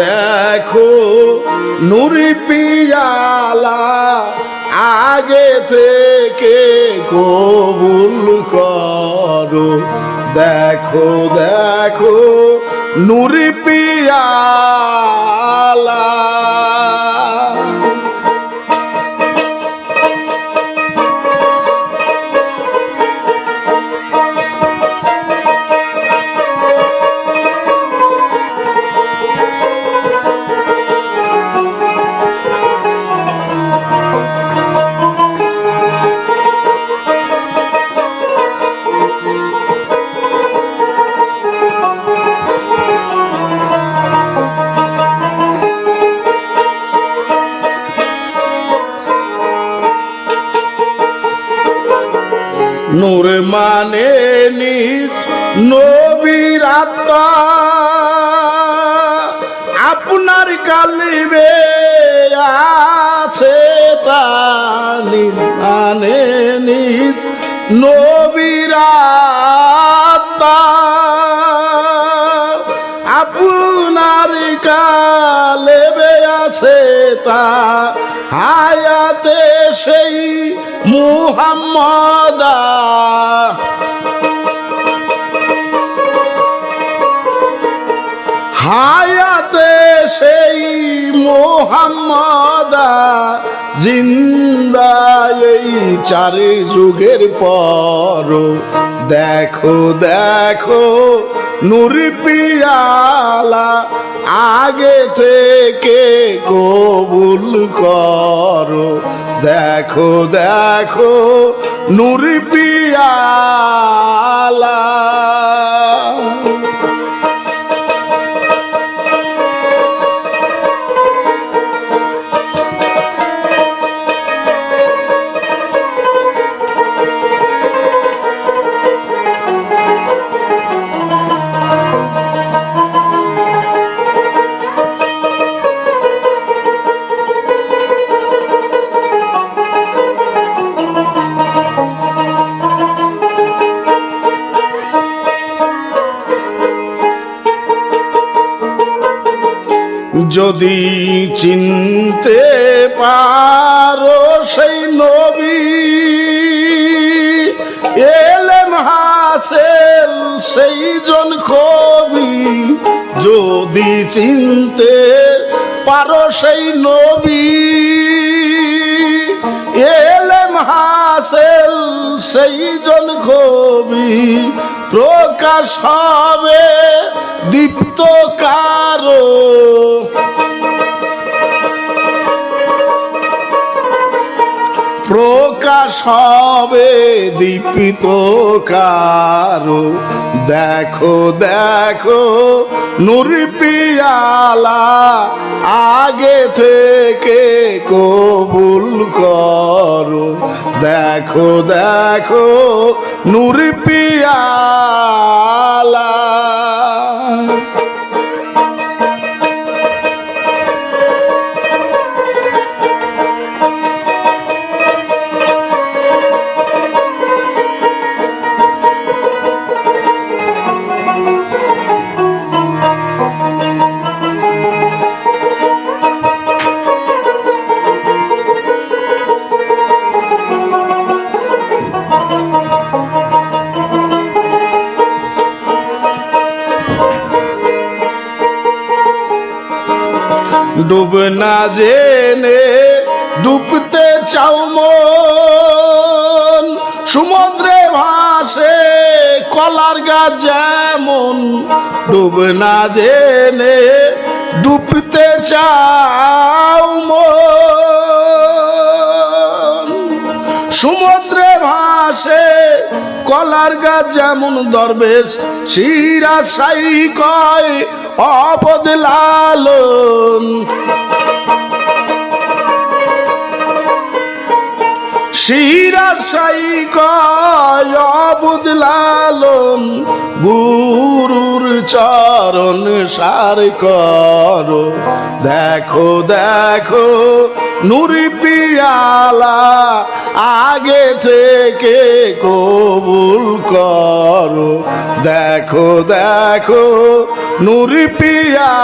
দেখো নুরি পিয়ালা আগে থেকে কবুল করো। দেখো দেখো নুরি পিয়ালা। নূর মানে নিজ নবীর আপনার কালিবে আছে তা নিজ মানে নিজ আপনার কালেবে আছে তা, হায়াতে সেই মুহাম্মদা। হায়াতে সেই মোহাম্মদা, জিন্দা এই চারি যুগের পর। দেখো দেখো, নুরি পিয়ালা আগে থেকে কবুল করো। দেখো দেখো নুরি যদি চিনতে পারো সেই নবী, এলেম হাসেল সেই জন কবি। যদি চিনতে পারো সেই নবী, এলেম হাসেল সেই জন কবি। প্রকাশ হবে দীপ্ত কারও হবে দীপিত কারও। দেখো দেখো, নুরি পিয়ালা আগে থেকে কবুল করো। দেখো দেখো, নুরি পিয়ালা ডুব না জেনে ডুবতে চাও মন। সমুদ্রে ভাসে কলার গাছ যেমন, ডুব না জেনে ডুবতে চাও মন। সমুদ্রে কলার গাছ যেমন দরবেশ শিরা সাই কয় অপদ লালন। শিরা সাই কয় অবুদ লালন গুরুর চরণ সার কর। দেখো দেখো, নুরি পিয়ালা আগে থেকে কবুল করো। দেখো দেখো, নুরি পিয়ালা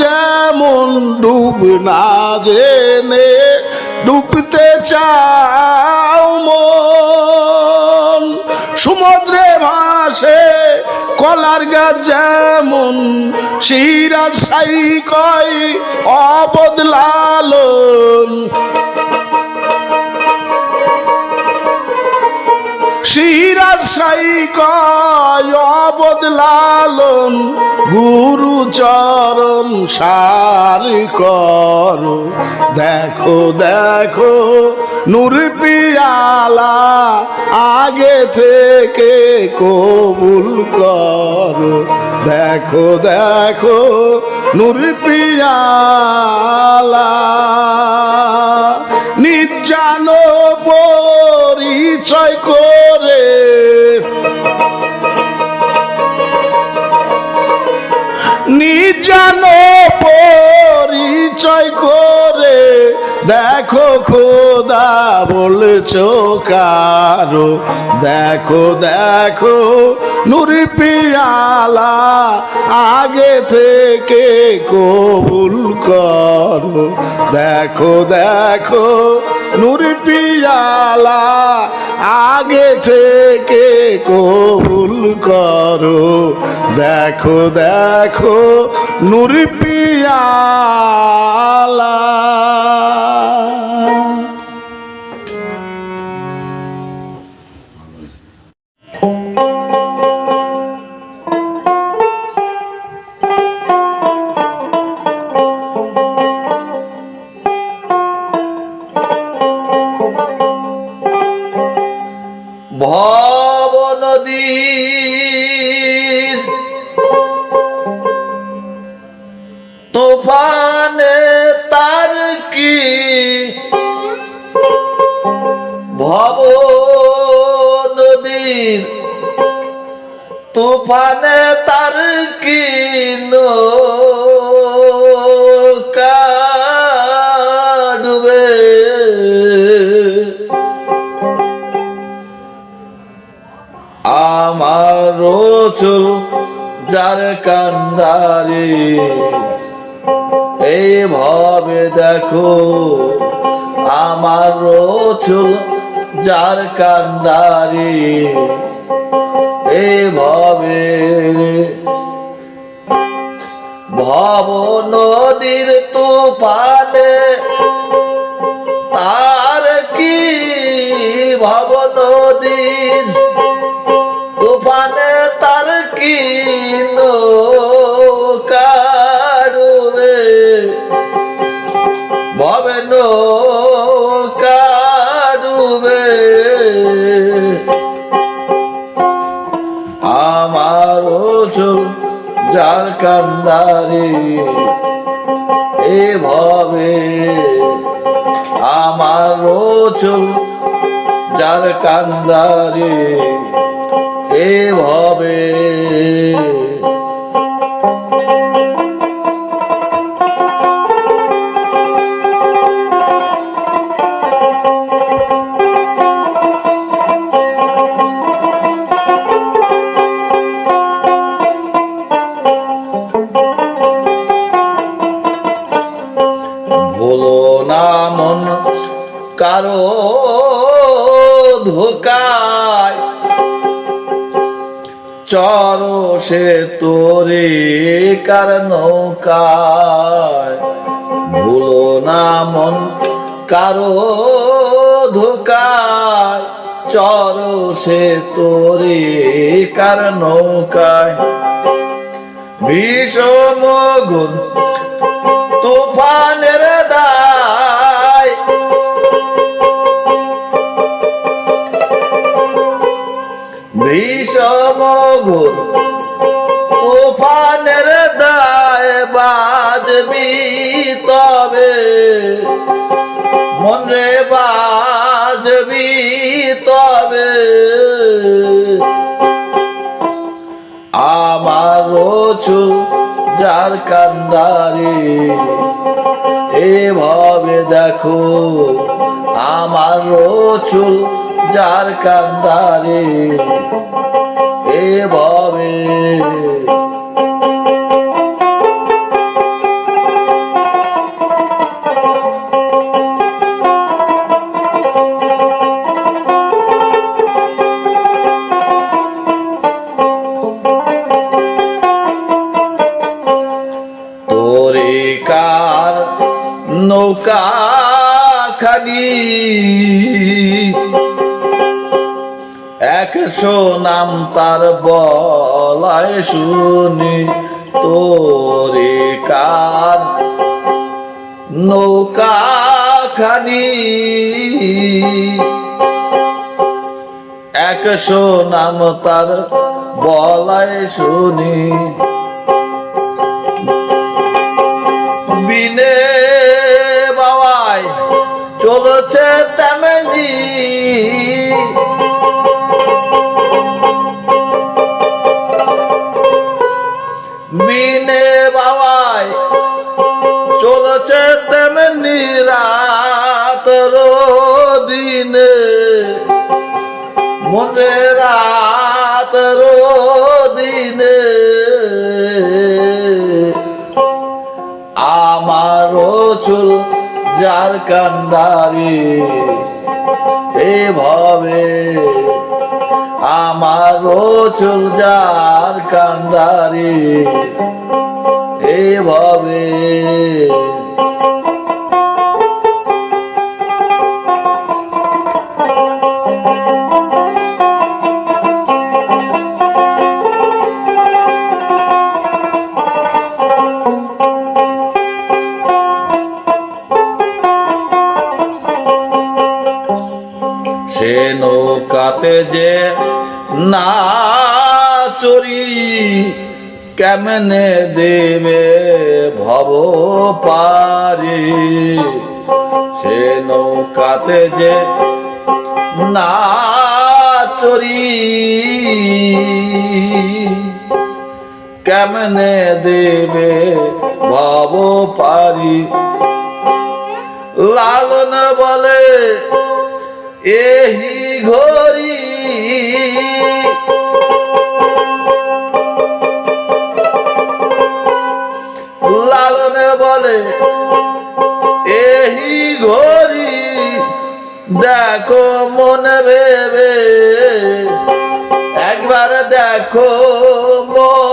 যেমন ডুব না জেনে ডুবতে চাও মন। সমুদ্রে ভাসে কলার গাছ যেমন, সিরাজ সাই কয় অবদলালন সাই কয় অবদলালন, গুরু চরণ সার কর। দেখো দেখো, নূর পিয়ালা, আগে থেকে কবুল কর। দেখো দেখো, নূর পিয়ালা। নিজান পরিচয় করে। নিজান পরিচয় করে। দেখো খোদা বলছ কারও। দেখো দেখো, নুরি পিয়ালা আগে থেকে কবুল করো। দেখো দেখো নুরি পিয়ালা আগে থেকে কবুল করো। দেখো দেখো নুরি পিয়ালা। ভব আমার চুল যার কান্দারে, এই ভাবে দেখো, আমার চুল যার কান্দারে, এই ভাবে ভব নদীর তুফানে তার কি ভব নদীর যার কান্দারে এভাবে আমার চল যার কান্দারে এভাবে ধোকায় চর সে তোরে কার নৌকায়। ভুলো না মন কারও ধোকায়। চর সে তোরে কার নৌকায়। বিষম গুণ, তুফানের বিষম গুণ তুফানের দায় বাজবি তবে। মনে বাজবি তবে। আমার চুল যার কান্দারে এভাবে দেখো আমার চুল যার কান্দারে এভাবে নৌকা খানি। একশো নাম তার বলায় শুনি, তোরে কার? নৌকা খানি। একশো নাম তার বলায় শুনি। বিনে চলছে তেমনি। বিনে বাবাই চলছে তেমনি রাত দিনে মনে রাত দিনে আমারও চুল যার কান্দারি এভাবে আমারও চুল যার কান্দারি এভাবে সে নৌকাতে যে না চরি কেমনে দেবে ভব পারি? সে নৌকাতে যে না চরি কেমনে দেবে ভব পারি? লালন বলে এহি ঘড়ি। লালনে বলে এহি ঘড়ি দেখো মনে ভেবে একবার দেখো মন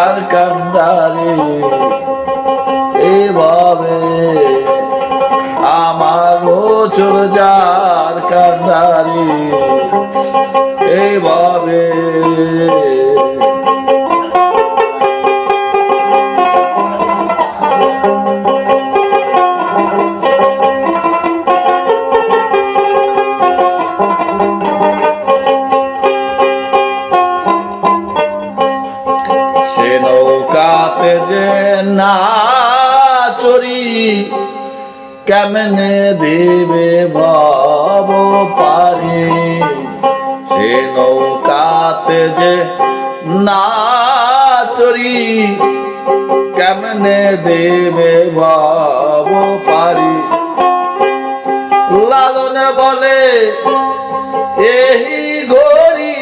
যার কান্দারে এভাবে আমার চোর যার কান্দারে এইভাবে কেমনে দেবে ভাব পারি? সে নৌকাতে যে না চরি কেমনে দেবে ভাব পারি? লালন বলে এই গড়ি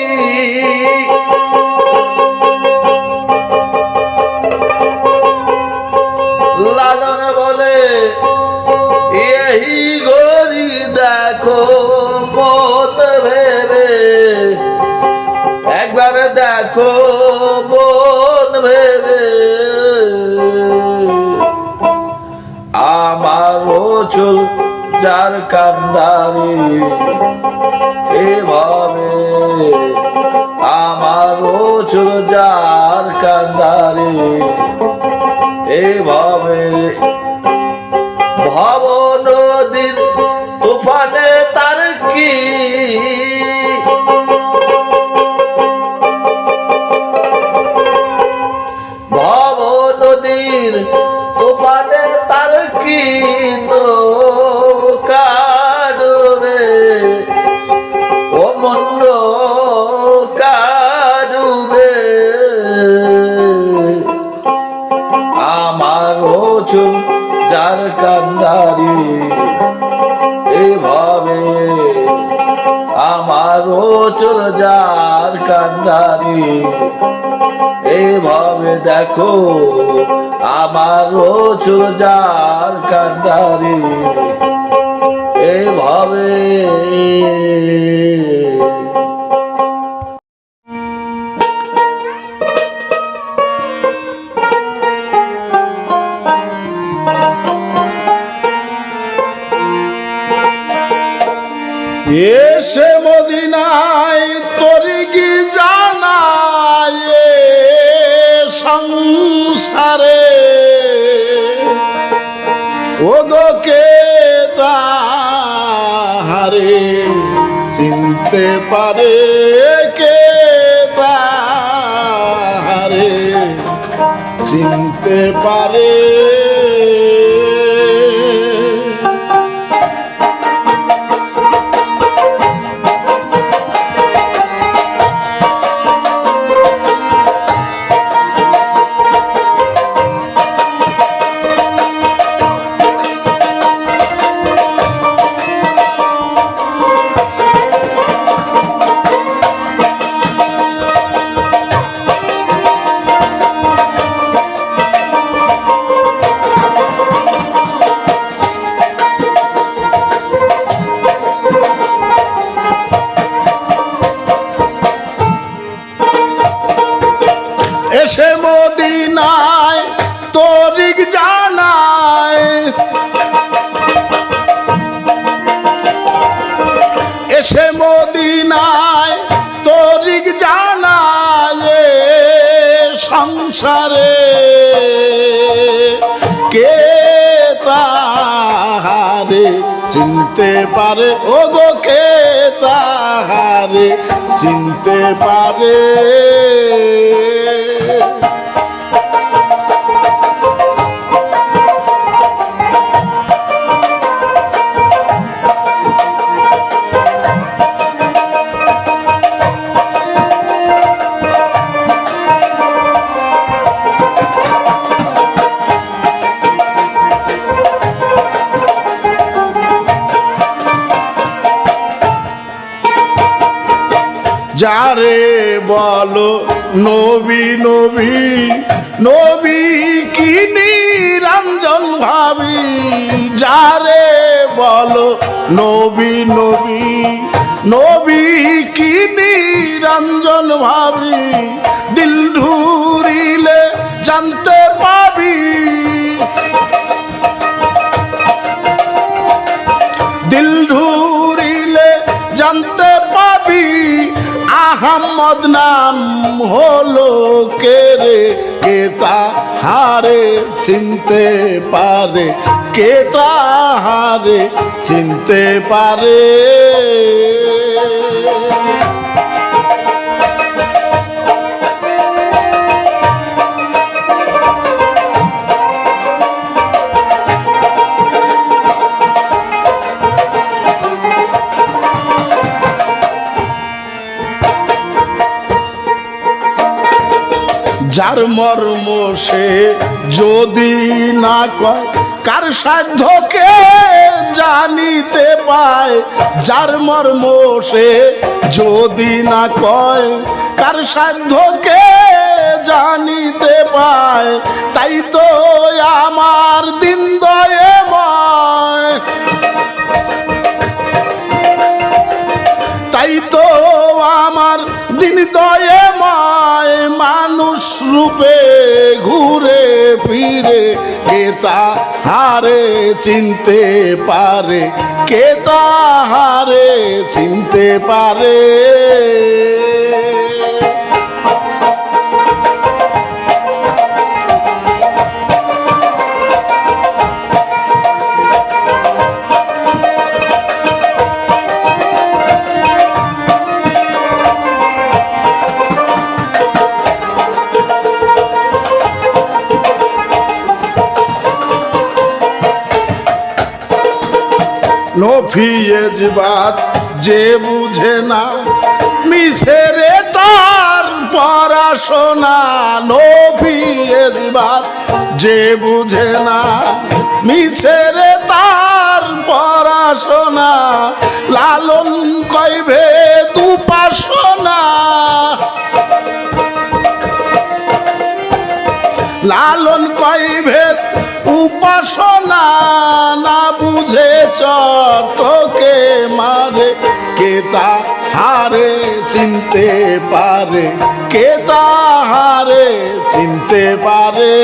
দেখো বোন ভেবে একবার দেখো বন আমার চুল যার কান্দারি এভাবে। আমার চুল যার কান্দারি এভাবে। ভব যার কান্দারি এভাবে দেখো আমার রোজুর যার কান্দারি এভাবে চিনতে পারে কে তাহারে? চিনতে পারে তাহারে চিনতে পারে। যারে বলো নবী নবী নবী কি নিরঞ্জন ভাবি? যারে বলো নবী নবী নবী কি নিরঞ্জন ভাবি? দিল ঢুরিলে জানতে আহমদ নাম হলো কে রে? কে হারে চিনতে পারে? কে হারে চিনতে পারে? যার মর্ম সে যদি না কয়, কার সাধ্যকে জানিতে পায়? যার মর্ম সে যদি না কয়, কার সাধ্যকে জানিতে পায়? তাই তো আমার দিন দয়েময়। তাই তো আমার দিন দয়ে মায় রূপে ঘুরে ফিরে কেতা হারে চিনতে পারে কেতা হারে চিনতে পারে? নফিয়ে জীবাত যে বুঝে না মিশেরে তার পড়াশোনা নফিয়ে জীবাত যে বুঝে না মিশেরে তার পড়াশোনা, লালন কইবে দুপাশনা। লালন কইভেদ উপাসনা না বুঝে চটকে মারে। কেতা হারে চিনতে পারে কেতা হারে চিনতে পারে।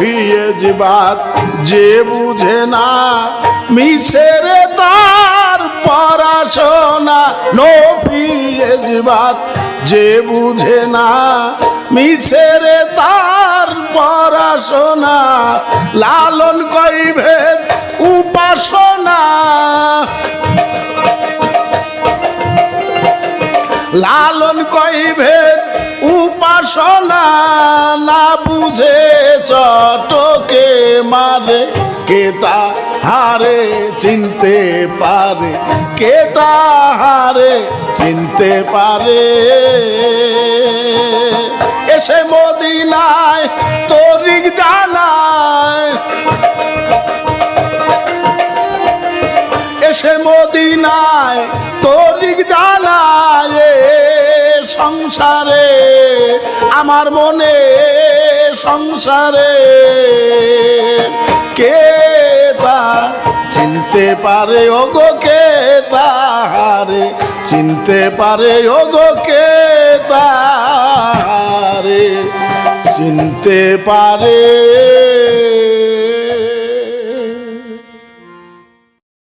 নফিয়ে জীবাত যে বুঝে না মিশেরে তার পড়াশোনা। নো নফিয়ে জীবাত যে বুঝে না মিশেরে তার পড়াশোনা। লালন কইভেদ উপাসনা। লালন কইভেদ উপাসনা না বুঝে চটকে মারে কেতা হারে চিনতে পারে কেতা হারে চিনতে পারে? এসে মদিনায় তরিক জানায়। এসে মদিনায় তরিক জানায়। সংসারে, আমার মনে সংসারে। কে তা চিনতে পারে, ওগো কে তাহারে? চিনতে পারে, ওগো কে তাহারে? চিনতে পারে